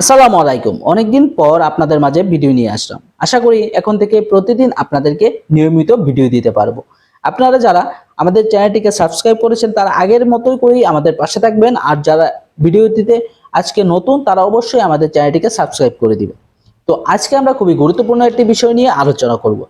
আসসালামু আলাইকুম। অনেকদিন পর আপনাদের মাঝে ভিডিও নিয়ে আসলাম। আশা করি এখন থেকে প্রতিদিন আপনাদেরকে নিয়মিত ভিডিও দিতে পারব। আপনারা যারা আমাদের চ্যানেলটিকে সাবস্ক্রাইব করেছেন, তারা আগের মতোই করেই আমাদের পাশে থাকবেন। আর যারা ভিডিও দিতে আজকে নতুন, তারা অবশ্যই আমাদের চ্যানেলটিকে সাবস্ক্রাইব করে দিবেন। তো আজকে আমরা খুবই গুরুত্বপূর্ণ একটি বিষয় নিয়ে আলোচনা করব।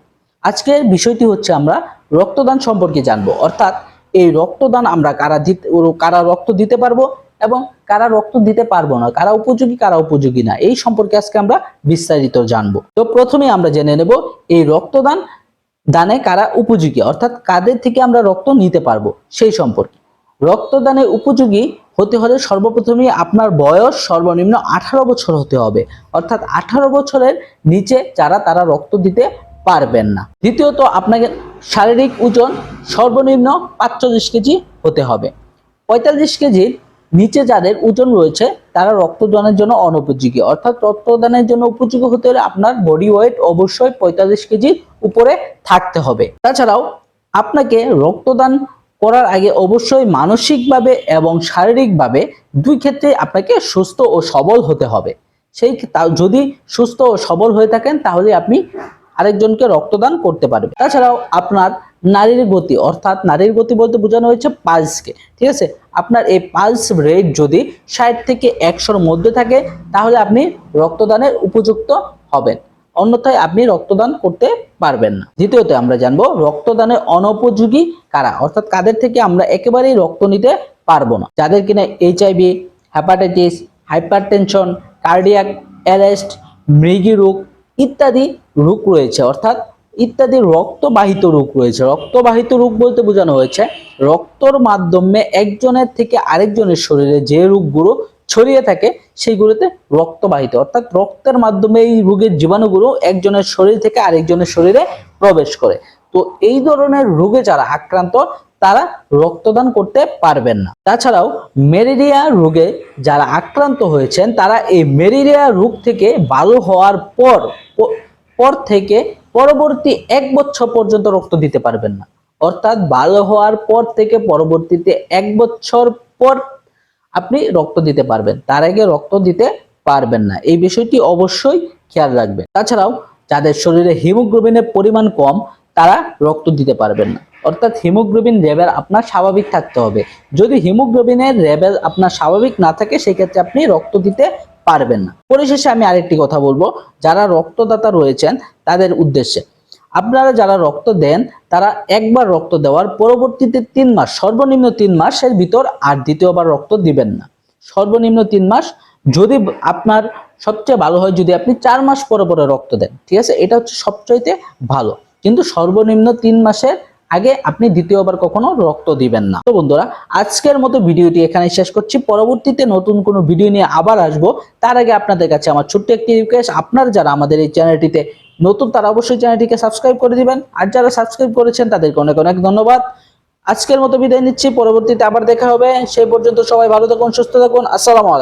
আজকের বিষয়টি হচ্ছে আমরা রক্তদান সম্পর্কে জানব। অর্থাৎ এই রক্তদান আমরা কারা দিতে কারা রক্ত দিতে পারব এবং কারা রক্ত দিতে পারব না, কারা উপযোগী কারা উপযোগী না, এই সম্পর্কে আজকে আমরা বিস্তারিত জানব। তো প্রথমে আমরা জেনে নেব এই রক্তদান, দানে কারা উপযোগী, অর্থাৎ কাদের থেকে আমরা রক্ত নিতে পারব, সেই সম্পর্কে। রক্তদানের উপযোগী হতে হলে সর্বপ্রথমে আপনার বয়স সর্বনিম্ন আঠারো বছর হতে হবে, অর্থাৎ আঠারো বছরের নিচে যারা তারা রক্ত দিতে পারবেন না। দ্বিতীয়ত, আপনাকে শারীরিক ওজন সর্বনিম্ন পাঁচচল্লিশ কেজি হতে হবে। পঁয়তাল্লিশ কেজির নিচে যাদের ওজন রয়েছে, তারা রক্তদানের জন্য অনুপযোগী। অর্থাৎ রক্তদানের জন্য উপযোগী হতে হলে আপনার বডি ওয়েট অবশ্যই পঁয়তাল্লিশ কেজির উপরে থাকতে হবে। তাছাড়াও আপনাকে রক্তদান করার আগে অবশ্যই মানসিকভাবে এবং শারীরিকভাবে দুই ক্ষেত্রে আপনাকে সুস্থ ও সবল হতে হবে। সেই যদি সুস্থ ও সবল হয়ে থাকেন, তাহলে আপনি আরেকজনকে রক্তদান করতে পারবে। তাছাড়াও আপনার নারীর গতি, অর্থাৎ নারীর গতি বলতে বোঝানো হয়েছে পালসকে, ঠিক আছে? আপনার এই পালস রেট যদি ষাট থেকে একশোর মধ্যে থাকে, তাহলে আপনি রক্তদানের উপযুক্ত হবেন। অন্যথায় আপনি রক্তদান করতে পারবেন না। দ্বিতীয়ত আমরা জানব রক্তদানের অনুপযোগী কারা, অর্থাৎ কাদের থেকে আমরা একেবারেই রক্ত নিতে পারব না। যাদের কিনা HIV hepatitis hypertension cardiac arrest মৃগী রোগ ইত্যাদি রোগ রয়েছে। অর্থাৎ ইত্যাদি রক্তবাহিত রোগ রয়েছে। রক্তবাহিত রোগ বলতে বোঝানো হয়েছে, রক্তর মাধ্যমে একজনের থেকে আরেকজনের শরীরে যে রোগগুলো ছড়িয়ে থাকে, সেইগুলোতে রক্তবাহিত। অর্থাৎ রক্তের মাধ্যমে এই রোগের জীবাণুগুলো একজনের শরীর থেকে আরেকজনের শরীরে প্রবেশ করে। তো এই ধরনের রোগে যারা আক্রান্ত, তারা রক্তদান করতে পারবেন না। তাছাড়াও ম্যালেরিয়া রোগে যারা আক্রান্ত হয়েছেন, তারা এই ম্যালেরিয়া রোগ থেকে ভালো হওয়ার পর পর থেকে পরবর্তী এক বছর পর্যন্ত রক্ত দিতে পারবেন না। অর্থাৎ ভালো হওয়ার পর থেকে পরবর্তীতে এক বছর পর আপনি রক্ত দিতে পারবেন। তার আগে রক্ত দিতে পারবেন না। এই বিষয়টি অবশ্যই খেয়াল রাখবেন। তাছাড়াও যাদের শরীরে হিমোগ্লোবিনের পরিমাণ কম তারা রক্ত দিতে পারবেন না। অর্থাৎ হিমোগ্লোবিন লেভেল আপনার স্বাভাবিক থাকতে হবে। যদি হিমোগ্লোবিনের লেভেল আপনার স্বাভাবিক না থাকে, সেক্ষেত্রে আপনি রক্ত দিতে পারবেন না। পরিশেষে আমি আরেকটি কথা বলব। যারা রক্তদাতা রয়েছেন, তাদের উদ্দেশ্যে। আপনারা যারা রক্ত দেন, তারা একবার রক্ত দেওয়ার পরবর্তীতে তিন মাস, সর্বনিম্ন তিন মাসের ভিতর আর দ্বিতীয়বার রক্ত দিবেন না। সর্বনিম্ন তিন মাস যদি আপনার সবচেয়ে ভালো হয়, যদি আপনি চার মাস পরে পরে রক্ত দেন। ঠিক আছে? এটা হচ্ছে সবচাইতে ভালো। কিন্তু সর্বনিম্ন তিন মাসের আগে আপনি দ্বিতীয়বার কখনো রক্ত দিবেন না। তো বন্ধুরা, আজকের মতো ভিডিওটি এখানে শেষ করছি। পরবর্তীতে নতুন কোনো ভিডিও নিয়ে আবার আসব। তার আগে আপনাদের কাছে আমার ছোট্ট একটি রিকোয়েস্ট আপনারা যারা আমাদের এই চ্যানেলটিতে নতুন, তারা অবশ্যই চ্যানেলটিকে সাবস্ক্রাইব করে দিবেন। আর যারা সাবস্ক্রাইব করেছেন, তাদেরকে অনেক অনেক ধন্যবাদ। আজকের মতো বিদায় নিচ্ছি। পরবর্তীতে আবার দেখা হবে। সেই পর্যন্ত সবাই ভালো থাকুন, সুস্থ থাকুন। আসসালামু আলাইকুম।